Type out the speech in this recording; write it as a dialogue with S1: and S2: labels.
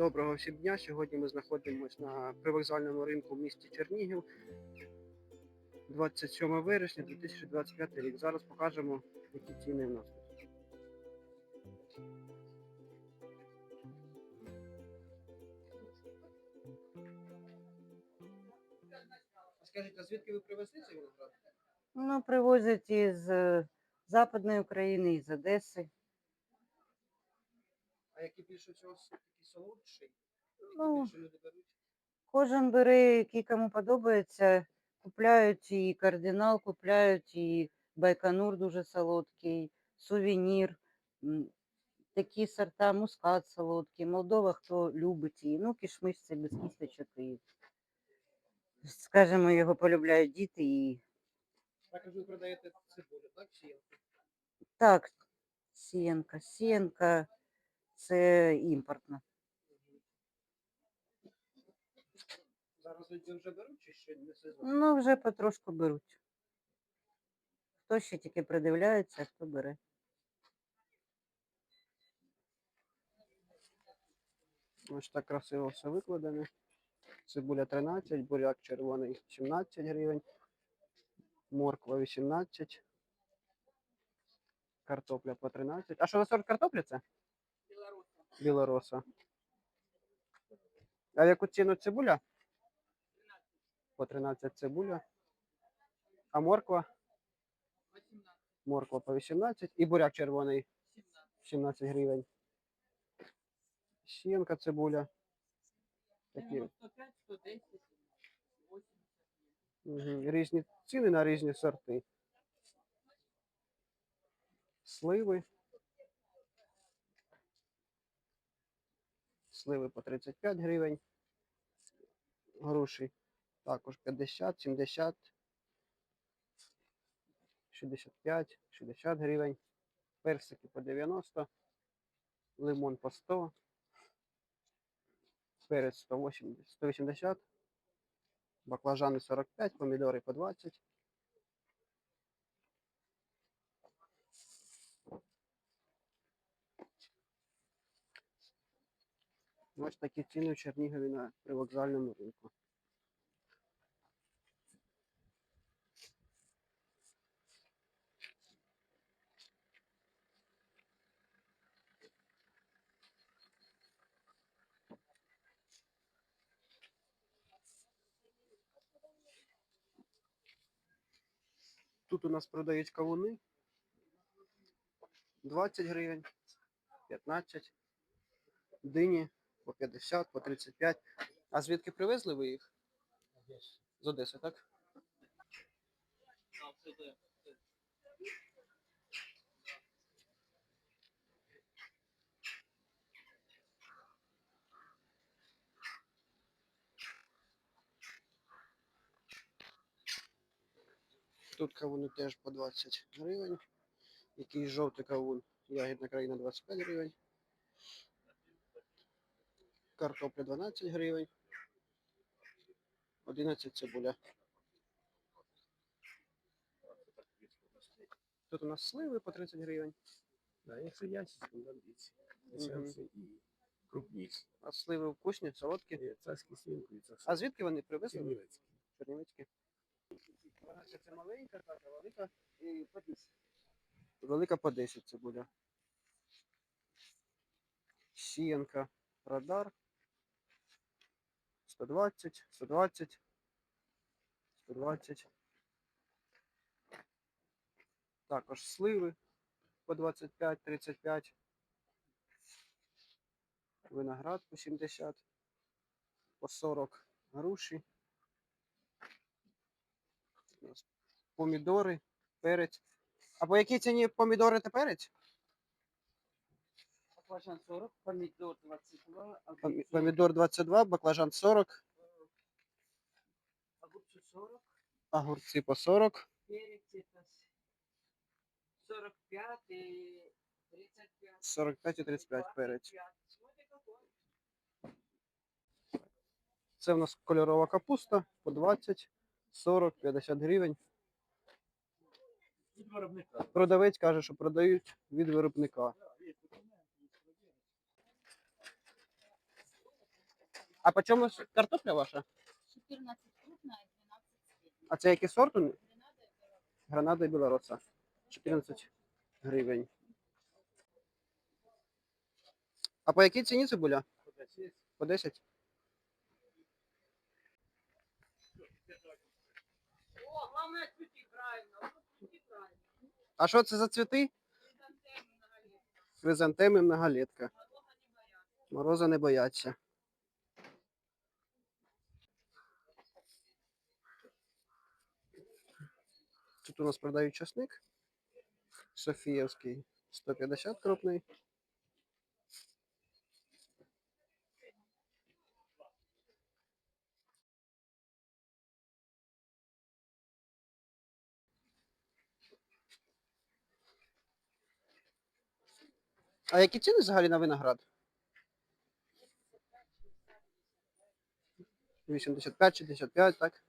S1: Доброго всім дня. Сьогодні ми знаходимося на привокзальному ринку в місті Чернігів. 27 вересня 2025 рік. Зараз покажемо, які ціни в нас. Скажіть, а звідки ви привезли цей виноград?
S2: Ну, привозять із е, Западної України, із Одеси.
S1: А які більше всього такі солодший? Які
S2: Ну,
S1: більше люди беруть?
S2: Кожен бере, який кому подобається. Купляють і кардинал, купляють і байконур дуже солодкий, сувенір. м, Такі сорта, мускат солодкий, Молдова, хто любить її. Ну, кішмиш це без кісточок. І, скажімо, його полюбляють діти. І
S1: Так ви продаєте цибулю, так? Чи є?
S2: так, сіянка. Сіянка це імпортна.
S1: Зараз люди вже беруть чи ще не сезон?
S2: Ну, вже потрошку беруть. Хто ще тільки придивляється, хто бере.
S1: Ось так красиво все викладено. Цибуля 13, буряк червоний 17 гривень, морква 18, картопля по 13. А що за сорт картоплі це? Білороса. А яку ціну цибуля? По 13 цибуля. А морква? Морква по 18 і буряк червоний 17 гривень. Сіянка цибуля. Такі
S3: 95, 110, 80.
S1: Мгм. Різні ціни на різні сорти. Сливи. Сливи по 35 гривень. Груші також 50, 70, 65, 60 гривень. Персики по 90, лимон по 100, перець 180, 180, баклажани 45, помідори по 20. Ось такі ціни в Чернігові на привокзальному ринку. Тут у нас продають кавуни. 20 гривень, 15, дині по 50, по 35. А звідки привезли ви їх? З Одеси, так? Тут кавуни теж по 20 гривень. Якийсь жовтий кавун, ягідна країна 25 гривень. Картопля 12 гривень. 11 цибуля. Тут у нас сливи по 30 гривень.
S4: Да, якщо ясні, то дивіться. Дешевше і крупніші.
S1: А сливи вкусні, солодкі.
S4: Є Царські сімки і
S1: А звідки вони привезли?
S4: Чернівецькі.
S1: Чернівецькі. Це маленька, так, а велика і по 10. Велика по 10 цибуля. Сіянка, радар. 120, 120, 120. Також сливи по 25, 35. Виноград по 70, по 40 груші. Помідори, перець. А по якій ціні помідори та перець?
S3: Баклажан 40, помідор 22,
S1: Помі-
S3: огурці-
S1: Помідор 22, баклажан 40,
S3: огурці 40,
S1: огурці по 40,
S3: перець это с- 45 і 35.
S1: 45 і 35 перець.
S3: 25. Смотри, какой.
S1: Це в нас кольорова капуста по 20, 40, 50 гривень.
S4: Від виробника.
S1: Продавець каже, що продають від виробника.
S4: Да, є документи, є продавець.
S1: А по чому ж картопля ваша?
S5: 14 крупная, 12 средняя.
S1: А це який сорт? у них?
S5: Гренада и пирог.
S1: Гранада і білороса. 14 гривень. А по якій ціні цибуля? По 10?
S3: О, главное цветы правильно. Вот цветы правильно.
S1: А що це за цвіти?
S3: Хризантемы многолетние.
S1: Хризантеми многолетка.
S3: Мороза не боятся.
S1: Мороза не бояться. Тут у нас продають часник. Софіївський 150 крупний. А які ціни взагалі на виноград? 85, 65, так?